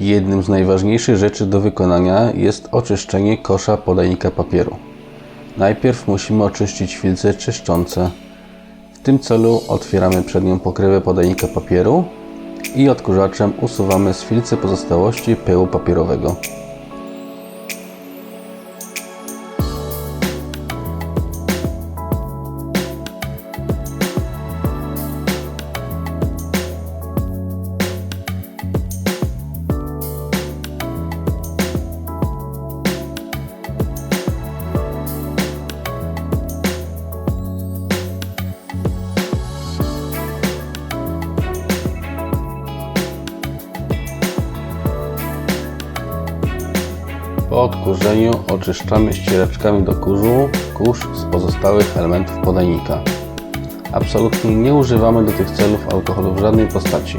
Jednym z najważniejszych rzeczy do wykonania jest oczyszczenie kosza podajnika papieru. Najpierw musimy oczyścić filce czyszczące. W tym celu otwieramy przednią pokrywę podajnika papieru i odkurzaczem usuwamy z filcy pozostałości pyłu papierowego. Odkurzeniu oczyszczamy ściereczkami do kurzu kurz z pozostałych elementów podajnika. Absolutnie nie używamy do tych celów alkoholu w żadnej postaci.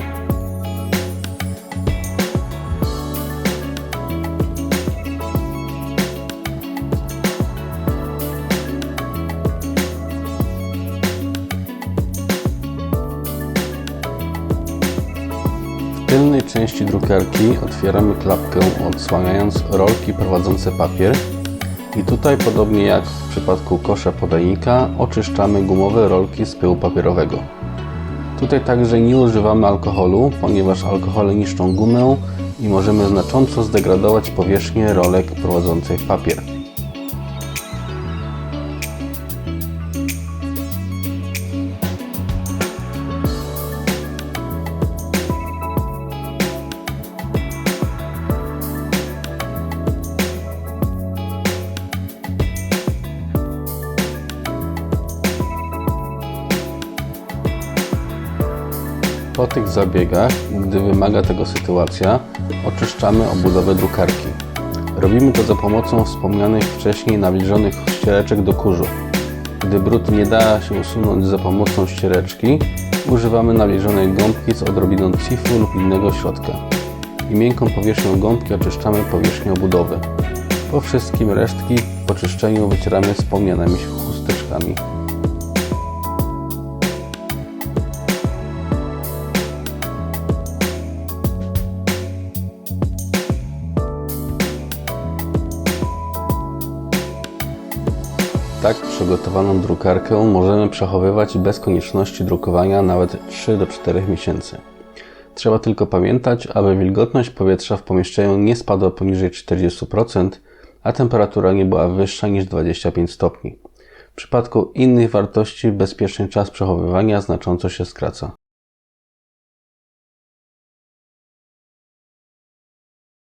Części drukarki otwieramy klapkę odsłaniając rolki prowadzące papier i tutaj podobnie jak w przypadku kosza podajnika oczyszczamy gumowe rolki z pyłu papierowego. Tutaj także nie używamy alkoholu, ponieważ alkohole niszczą gumę i możemy znacząco zdegradować powierzchnię rolek prowadzących papier. Po tych zabiegach, gdy wymaga tego sytuacja, oczyszczamy obudowę drukarki. Robimy to za pomocą wspomnianych wcześniej nawilżonych ściereczek do kurzu. Gdy brud nie da się usunąć za pomocą ściereczki, używamy nawilżonej gąbki z odrobiną cifu lub innego środka. I miękką powierzchnią gąbki oczyszczamy powierzchnię obudowy. Po wszystkim resztki po czyszczeniu wycieramy wspomnianymi chusteczkami. Tak przygotowaną drukarkę możemy przechowywać bez konieczności drukowania nawet 3 do 4 miesięcy. Trzeba tylko pamiętać, aby wilgotność powietrza w pomieszczeniu nie spadła poniżej 40%, a temperatura nie była wyższa niż 25 stopni. W przypadku innych wartości bezpieczny czas przechowywania znacząco się skraca.